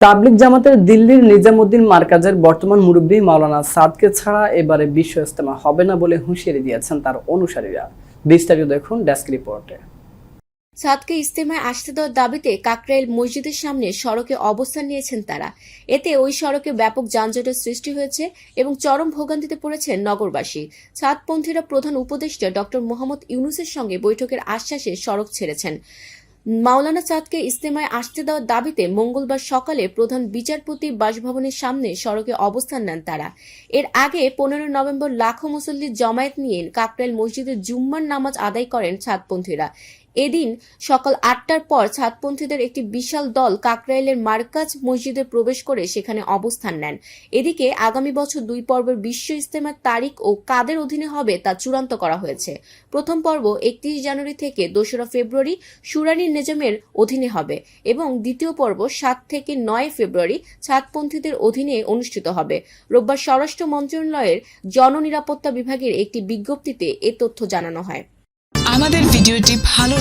তাবলিক জামাতের দিল্লির নিজামুদ্দিন মার্কাজের বর্তমান মুরব্বী মাওলানা সাদকে ছাড়া এবারে বিশ্ব ইস্তেমা হবে না বলে হুঁশিয়ারি দিয়েছেন তার অনুসারীরা। বিস্তারিত দেখুন ডেস্ক রিপোর্টে। সাদকে ইস্তেমায় আসতে দেওয়ার দাবিতে কাকরাইল মসজিদের সামনে সড়কে অবস্থান নিয়েছেন তারা। এতে ওই সড়কে ব্যাপক যানজটের সৃষ্টি হয়েছে এবং চরম ভোগান্তিতে পড়েছেন নগরবাসী। সাতপন্থীরা প্রধান উপদেষ্টা ডক্টর মোহাম্মদ ইউনুসের সঙ্গে বৈঠকের আশ্বাসে সড়ক ছেড়েছেন। মাওলানা চাঁদকে ইস্তেমায় আসতে দেওয়ার দাবিতে মঙ্গলবার সকালে প্রধান বিচারপতি বাসভবনের সামনে সড়কে অবস্থান নেন তারা। এর আগে পনেরো নভেম্বর লাখো মুসল্লি জমায়েত নিয়ে কাকরাইল মসজিদে জুম্মার নামাজ আদায় করেন ছাদপন্থীরা। এদিন সকাল আটটার পর ছাদপন্থীদের একটি বিশাল দল কাকরাইলের মার্কাজ মসজিদে প্রবেশ করে সেখানে অবস্থান নেন। এদিকে আগামী বছর দুই পর্বের বিশ্ব ইস্তেমার তারিখ ও কাদের অধীনে হবে তা চূড়ান্ত করা হয়েছে। প্রথম পর্ব একত্রিশ জানুয়ারি থেকে দোসরা ফেব্রুয়ারি সুরানি নিজামের অধীনে হবে এবং দ্বিতীয় পর্ব সাত থেকে নয় ফেব্রুয়ারি ছাদপন্থীদের অধীনে অনুষ্ঠিত হবে। রোববার স্বরাষ্ট্র মন্ত্রণালয়ের জননিরাপত্তা বিভাগের একটি বিজ্ঞপ্তিতে এ তথ্য জানানো হয়। আমাদের ভিডিওটি ভালো